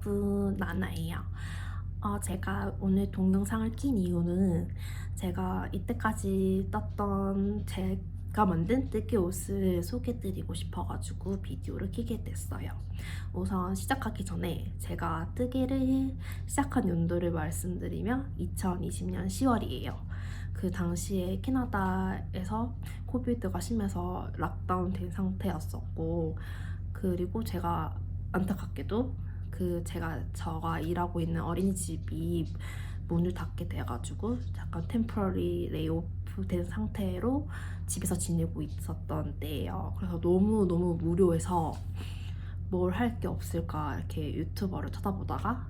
여러분 나나예요. 어, 제가 오늘 동영상을 킨 이유는 제가 이때까지 떴던 제가 만든 뜨개 옷을 소개드리고 싶어가지고 비디오를 키게 됐어요. 우선 시작하기 전에 제가 뜨개를 시작한 연도를 말씀드리면 2020년 10월이에요. 그 당시에 캐나다에서 코비드가 심해서 락다운 된 상태였었고 그리고 제가 안타깝게도 그 제가 저가 일하고 있는 어린이집이 문을 닫게 돼가지고 약간 템퍼리 레이오프 된 상태로 집에서 지내고 있었던 때예요. 그래서 너무 너무 무료해서 뭘 할 게 없을까 이렇게 유튜버를 찾아보다가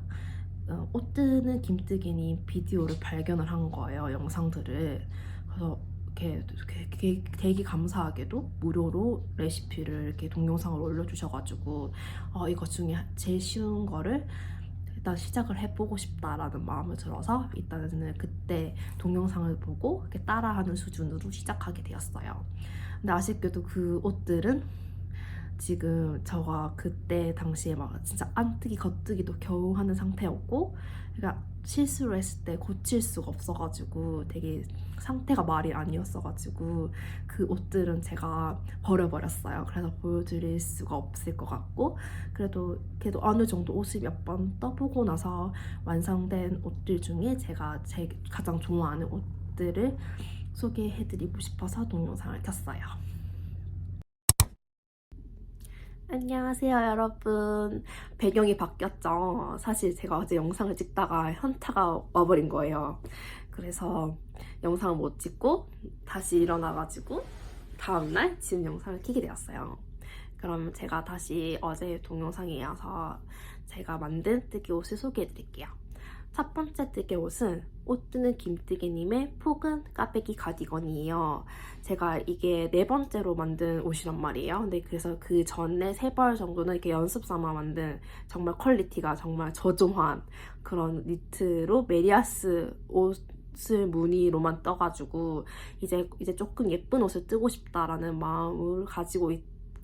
어, 옷 뜨는 김뜨기님 비디오를 발견을 한 거예요. 영상들을. 그래서 이렇게, 되게 감사하게도 무료로 레시피를 이렇게 동영상을 올려주셔가지고 어, 이거 중에 제일 쉬운 거를 일단 시작을 해보고 싶다라는 마음을 들어서 일단은 그때 동영상을 보고 이렇게 따라하는 수준으로 시작하게 되었어요. 근데 아쉽게도 그 옷들은 지금 저가 그때 당시에 막 진짜 안뜨기 겉뜨기도 겨우 하는 상태였고 그러니까 실수를 했을 때 고칠 수가 없어가지고 되게 상태가 말이 아니었어가지고 그 옷들은 제가 버려버렸어요. 그래서 보여드릴 수가 없을 것 같고 그래도 그래도 어느 정도 옷을 몇번 떠보고 나서 완성된 옷들 중에 제가 제 가장 좋아하는 옷들을 소개해드리고 싶어서 동영상을 켰어요. 안녕하세요 여러분 배경이 바뀌었죠 사실 제가 어제 영상을 찍다가 현타가 와버린 거예요 그래서 영상을 못 찍고 다시 일어나가지고 다음날 지금 영상을 켜게 되었어요 그럼 제가 다시 어제 동영상에 이어서 제가 만든 뜨개 옷을 소개해 드릴게요 첫 번째 뜨개 옷은 옷 뜨는 김뜨개님의 폭은 까베기 가디건이에요. 제가 이게 네 번째로 만든 옷이란 말이에요. 근데 그래서 그 전에 세 벌 정도는 이렇게 연습 삼아 만든 정말 퀄리티가 정말 저조한 그런 니트로 메리아스 옷 을 무늬로만 떠가지고 이제 이제 조금 예쁜 옷을 뜨고 싶다라는 마음을 가지고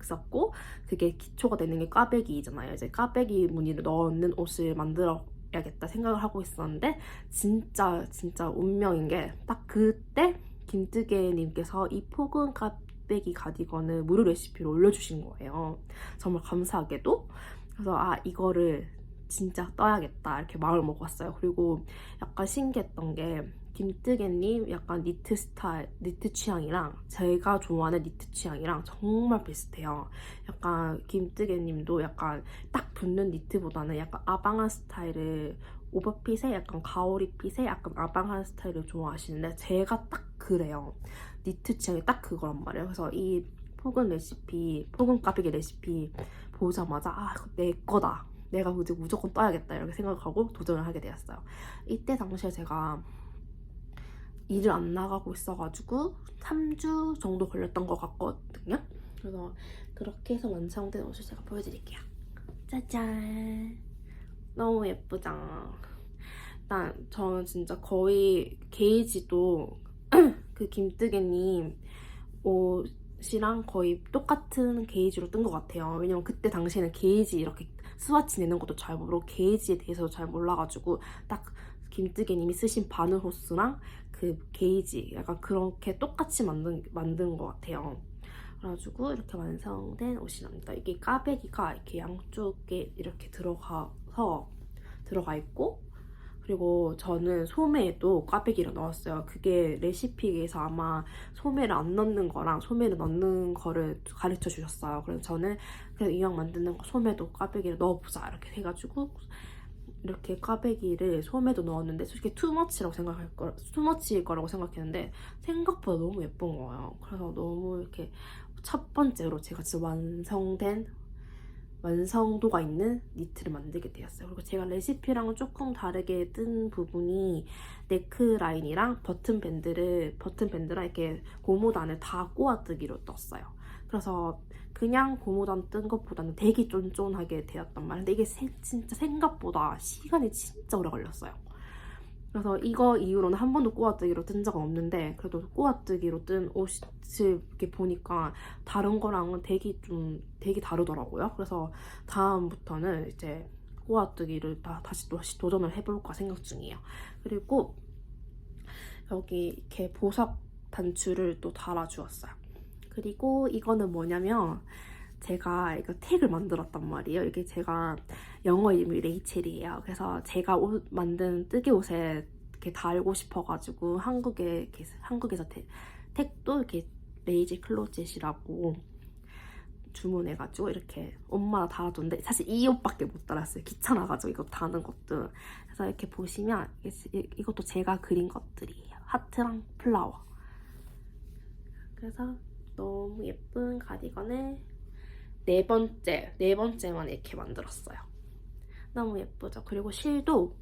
있었고 그게 기초가 되는 게 까베기잖아요. 이제 까베기 무늬를 넣는 옷을 만들어 야겠다 생각을 하고 있었는데 진짜 진짜 운명인 게 딱 그때 김뜨개님께서 이 폭은 깍배기 가디건을 무료 레시피로 올려주신 거예요. 정말 감사하게도 그래서 아 이거를 진짜 떠야겠다 이렇게 마음을 먹었어요. 그리고 약간 신기했던 게 김뜨개님 약간 니트 스타일, 니트 취향이랑 제가 좋아하는 니트 취향이랑 정말 비슷해요. 약간 김뜨개님도 약간 딱 붙는 니트보다는 약간 아방한 스타일을 오버핏에 약간 가오리 핏에 약간 아방한 스타일을 좋아하시는데 제가 딱 그래요. 니트 취향이 딱 그거란 말이에요. 그래서 이 폭은 레시피, 폭은 까베기 레시피 보자마자 아, 내 거다. 내가 이제 무조건 떠야겠다 이렇게 생각하고 도전을 하게 되었어요. 이때 당시에 제가 일을 안 나가고 있어가지고 3주 정도 걸렸던 것 같거든요. 그래서 그렇게 해서 완성된 옷을 제가 보여드릴게요. 짜잔! 너무 예쁘죠? 일단 저는 진짜 거의 게이지도 그 김뜨개님 옷이랑 거의 똑같은 게이지로 뜬 것 같아요. 왜냐면 그때 당시에는 게이지 이렇게 스와치 내는 것도 잘 모르고 게이지에 대해서 잘 몰라가지고 딱 김뜨개님이 쓰신 바늘 호스랑 그 게이지 약간 그렇게 똑같이 만든 만든 것 같아요. 그래가지고 이렇게 완성된 옷이랍니다. 이게 까베기가 이렇게 양쪽에 이렇게 들어가서 들어가 있고 그리고 저는 소매에도 꽈배기를 넣었어요. 그게 레시피에서 아마 소매를 안 넣는 거랑 소매를 넣는 거를 가르쳐 주셨어요. 그래서 저는 그냥 이왕 만드는 거 소매도 꽈배기를 넣어보자 이렇게 해가지고 이렇게 꽈배기를 소매도 넣었는데 솔직히 투머치라고 생각할 거 투머치일 거라고 생각했는데 생각보다 너무 예쁜 거예요. 그래서 너무 이렇게 첫 번째로 제가 진짜 완성된 완성도가 있는 니트를 만들게 되었어요. 그리고 제가 레시피랑은 조금 다르게 뜬 부분이 네크 라인이랑 버튼 밴드를 버튼 밴드랑 이렇게 고무단을 다 꼬아뜨기로 떴어요. 그래서 그냥 고무단 뜬 것보다는 되게 쫀쫀하게 되었단. 근데 이게 세, 진짜 생각보다 시간이 진짜 오래 걸렸어요. 그래서 이거 이후로는 한 번도 꼬아뜨기로 뜬 적은 없는데 그래도 꼬아뜨기로 뜬 옷을 이렇게 보니까 다른 거랑은 되게 좀 되게 다르더라고요. 그래서 다음부터는 이제 꼬아뜨기를 다, 다시 또 다시 도전을 해볼까 생각 중이에요. 그리고 여기 이렇게 보석 단추를 또 달아주었어요. 그리고 이거는 뭐냐면 제가 이거 택을 만들었단 말이에요. 이게 제가 영어 이름이 레이첼이에요. 그래서 제가 옷 만든 뜨개 옷에 이렇게 달고 싶어가지고 한국에 한국에서 택, 택도 이렇게 레이지 클로젯이라고 주문해가지고 이렇게 엄마가 달아줬는데 사실 이 옷밖에 못 달았어요. 귀찮아가지고 이거 다는 것도. 그래서 이렇게 보시면 이것도 제가 그린 것들이에요. 하트랑 플라워. 그래서 너무 예쁜 가디건을 네 번째, 네 번째만 이렇게 만들었어요. 너무 예쁘죠? 그리고 실도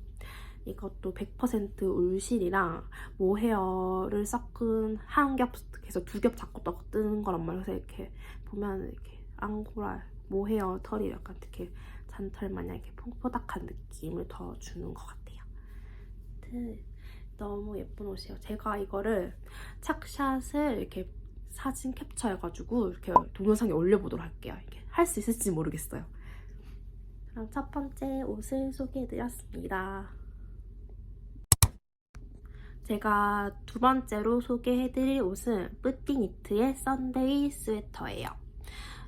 이것도 100% 울실이랑 모헤어를 섞은 한 겹, 그래서 두 겹 잡고 딱 뜨는 거란 말이에요. 그래서 이렇게 보면 이렇게 앙고라 모헤어 털이 약간 이렇게 잔털 마냥 이렇게 퐁포닥한 느낌을 더 주는 것 같아요. 너무 예쁜 옷이에요. 제가 이거를 착샷을 이렇게 사진 캡처해가지고 이렇게 동영상에 올려보도록 할게요. 이게 할 수 있을지 모르겠어요. 그럼 첫 번째 옷을 소개해드렸습니다. 제가 두 번째로 소개해드릴 옷은 뿌띠니트의 썬데이 스웨터예요.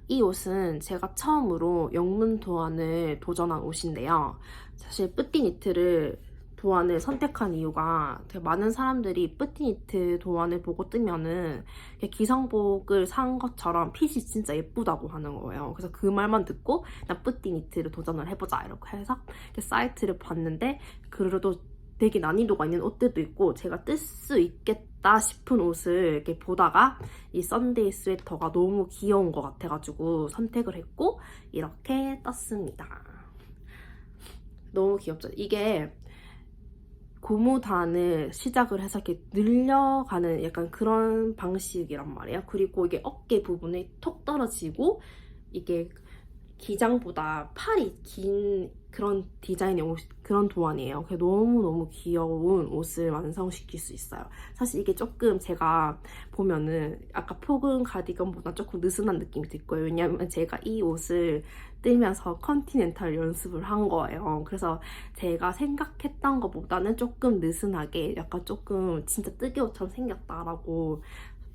이 옷은 제가 처음으로 영문 도안을 도전한 옷인데요. 사실 뿌띠니트를 도안을 선택한 이유가 되게 많은 사람들이 뿌띠니트 도안을 보고 뜨면은 기성복을 산 것처럼 핏이 진짜 예쁘다고 하는 거예요. 그래서 그 말만 듣고 나 뿌띠니트를 도전을 해보자 이렇게 해서 사이트를 봤는데 그래도 되게 난이도가 있는 옷들도 있고 제가 뜰 수 있겠다 싶은 옷을 이렇게 보다가 이 썬데이 스웨터가 너무 귀여운 것 같아가지고 선택을 했고 이렇게 떴습니다. 너무 귀엽죠? 이게 고무단을 시작을 해서 이렇게 늘려가는 약간 그런 방식이란 말이에요. 그리고 이게 어깨 부분이 톡 떨어지고 이게 기장보다 팔이 긴 그런 디자인의 옷, 그런 도안이에요. 너무너무 귀여운 옷을 완성시킬 수 있어요. 사실 이게 조금 제가 보면은 아까 폭은 가디건보다 조금 느슨한 느낌이 들 거예요. 왜냐면 제가 이 옷을 뜨면서 컨티넨탈 연습을 한 거예요. 그래서 제가 생각했던 것보다는 조금 느슨하게 약간 조금 진짜 뜨개 옷처럼 생겼다라고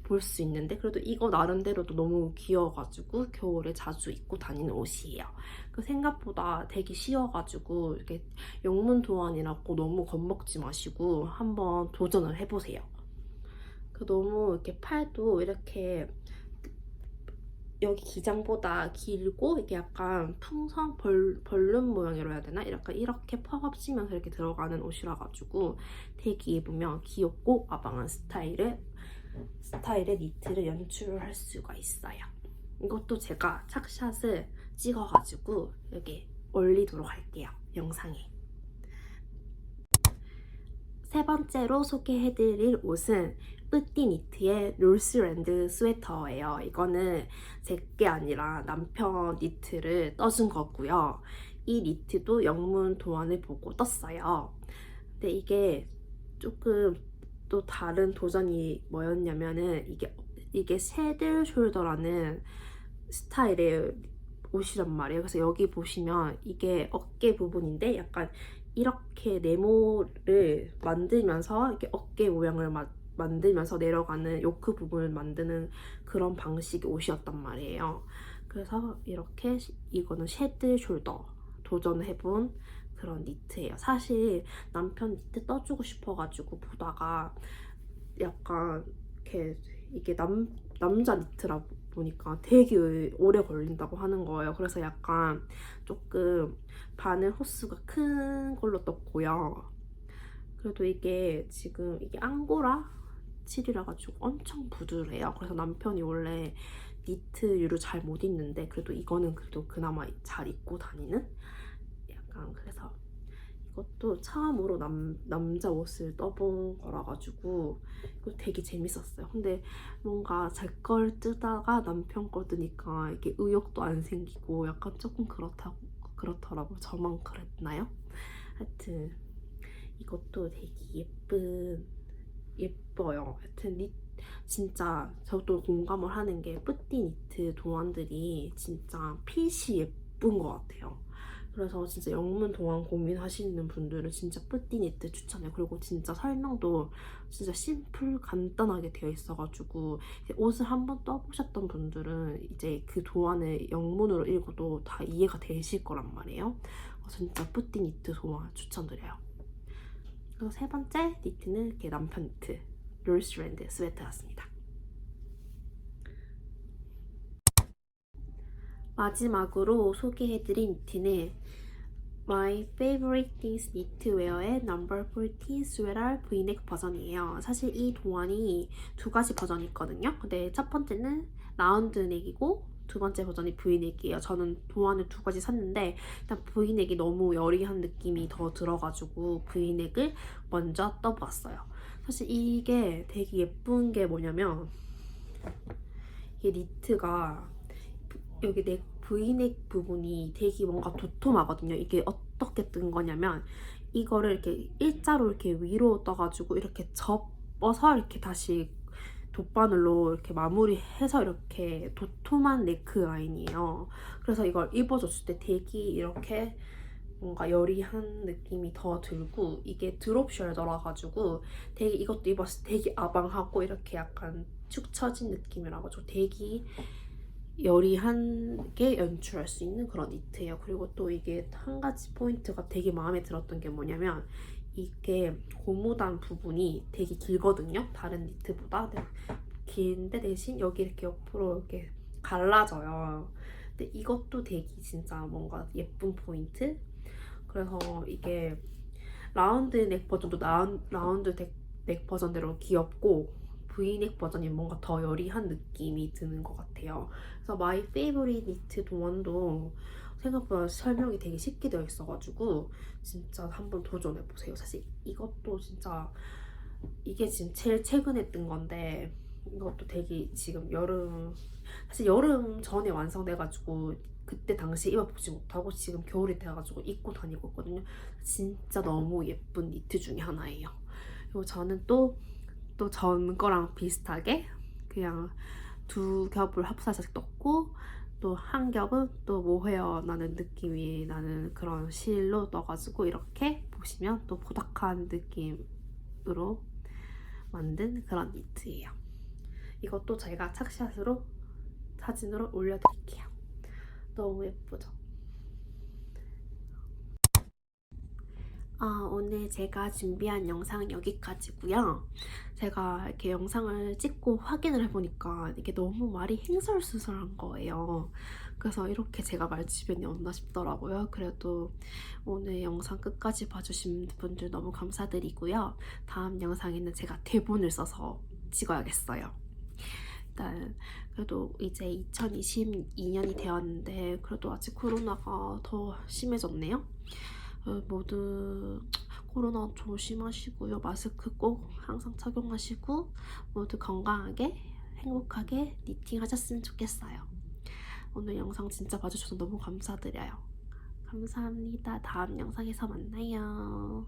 볼 수 있는데 그래도 이거 나름대로도 너무 귀여워가지고 겨울에 자주 입고 다니는 옷이에요. 그 생각보다 되게 쉬워가지고 이렇게 영문 도안이라고 너무 겁먹지 마시고 한번 도전을 해보세요. 그 너무 이렇게 팔도 이렇게 여기 기장보다 길고 이게 약간 풍선 벌, 벌룬 모양이라 해야 되나? 약간 이렇게 퍽업지면서 이렇게 들어가는 옷이라 가지고 되게 입으면 귀엽고 아방한 스타일의 스타일의 니트를 연출을 할 수가 있어요. 이것도 제가 착샷을 찍어가지고 여기 올리도록 할게요. 영상에. 세 번째로 소개해드릴 옷은 뿌띠 니트의 롤스랜드 스웨터예요. 이거는 제게 아니라 남편 니트를 떠준 거고요. 이 니트도 영문 도안을 보고 떴어요. 근데 이게 조금 또 다른 도전이 뭐였냐면은 이게 이게 새들 숄더라는 스타일의 옷이란 말이에요. 그래서 여기 보시면 이게 어깨 부분인데 약간 이렇게 네모를 만들면서 이렇게 어깨 모양을 마, 만들면서 내려가는 요크 부분을 만드는 그런 방식의 옷이었단 말이에요. 그래서 이렇게 이거는 쉐드 숄더 도전해본 그런 니트예요. 사실 남편 니트 떠주고 싶어가지고 보다가 약간 이렇게 이게 남 남자 니트라 보니까 되게 오래 걸린다고 하는 거예요. 그래서 약간 조금 바늘 호수가 큰 걸로 떴고요. 그래도 이게 지금 이게 앙고라 칠이라 가지고 엄청 부드러해요. 그래서 남편이 원래 니트류를 잘 못 입는데 그래도 이거는 그래도 그나마 잘 입고 다니는 약간 그래서 이것도 처음으로 남, 남자 옷을 떠본 거라 가지고 이거 되게 재밌었어요. 근데 뭔가 제 걸 뜨다가 남편 거 뜨니까 이게 의욕도 안 생기고 약간 조금 그렇다고 그렇더라고. 저만 그랬나요? 하여튼 이것도 되게 예쁜 예뻐요. 하여튼 니 진짜 저도 공감을 하는 게 뿌띠 니트 도안들이 진짜 핏이 예쁜 것 같아요. 그래서 진짜 영문 동안 고민하시는 분들은 진짜 뿌띠 니트 추천해요. 그리고 진짜 설명도 진짜 심플 간단하게 되어 있어가지고 옷을 한번 떠보셨던 분들은 이제 그 도안을 영문으로 읽어도 다 이해가 되실 거란 말이에요. 진짜 뿌띠 니트 도안 추천드려요. 그리고 세 번째 니트는 남편 니트 롤스랜드 스웨터였습니다. 마지막으로 소개해드린 니트는 My Favorite Things Knitwear의 No. 14 스웨럴 브이넥 버전이에요. 사실 이 도안이 두 가지 버전이 있거든요. 근데 첫 번째는 라운드 넥이고 두 번째 버전이 브이넥이에요. 저는 도안을 두 가지 샀는데 일단 브이넥이 너무 여리한 느낌이 더 들어가지고 브이넥을 먼저 떠보았어요. 사실 이게 되게 예쁜 게 뭐냐면 이게 니트가 여기 넥 브이넥 부분이 되게 뭔가 도톰하거든요. 이게 어떻게 뜬 거냐면 이거를 이렇게 일자로 이렇게 위로 떠가지고 이렇게 접어서 이렇게 다시 돗바늘로 이렇게 마무리해서 이렇게 도톰한 네크 라인이에요. 그래서 이걸 입어줬을 때 되게 이렇게 뭔가 여리한 느낌이 더 들고 이게 드롭 숄더라 가지고 되게 이것도 입었을 때 되게 아방하고 이렇게 약간 축 처진 느낌이라 가지고 되게 여리하게 연출할 수 있는 그런 니트예요. 그리고 또 이게 한 가지 포인트가 되게 마음에 들었던 게 뭐냐면 이게 고무단 부분이 되게 길거든요. 다른 니트보다 네, 긴데 대신 여기 이렇게 옆으로 이렇게 갈라져요. 근데 이것도 되게 진짜 뭔가 예쁜 포인트. 그래서 이게 라운드 넥 버전도 라운, 라운드 넥, 넥 버전대로 귀엽고 V넥 버전이 뭔가 더 여리한 느낌이 드는 것 같아요. 그래서 마이 페이보릿 니트 동안도 생각보다 설명이 되게 쉽게 되어 있어가지고 진짜 한번 도전해 보세요. 사실 이것도 진짜 이게 지금 제일 최근에 뜬 건데 이것도 되게 지금 여름 사실 여름 전에 완성돼가지고 그때 당시에 입어보지 못하고 지금 겨울이 돼가지고 입고 다니고 있거든요. 진짜 너무 예쁜 니트 중에 하나예요. 그리고 저는 또 또 전 거랑 비슷하게 그냥 두 겹을 합사해서 떴고 또 한 겹은 또 모헤어 나는 느낌이 나는 그런 실로 떠가지고 이렇게 보시면 또 보닥한 느낌으로 만든 그런 니트예요. 이것도 제가 착샷으로 사진으로 올려드릴게요. 너무 예쁘죠? 아, 오늘 제가 준비한 영상은 여기까지고요. 제가 이렇게 영상을 찍고 확인을 해보니까 이게 너무 말이 행설수설한 거예요. 그래서 이렇게 제가 말주변이 없나 싶더라고요. 그래도 오늘 영상 끝까지 봐주신 분들 너무 감사드리고요. 다음 영상에는 제가 대본을 써서 찍어야겠어요. 일단 그래도 이제 2022년이 되었는데 그래도 아직 코로나가 더 심해졌네요. 어, 모두 코로나 조심하시고요. 마스크 꼭 항상 착용하시고 모두 건강하게 행복하게 니팅 하셨으면 좋겠어요. 오늘 영상 진짜 봐주셔서 너무 감사드려요. 감사합니다. 다음 영상에서 만나요.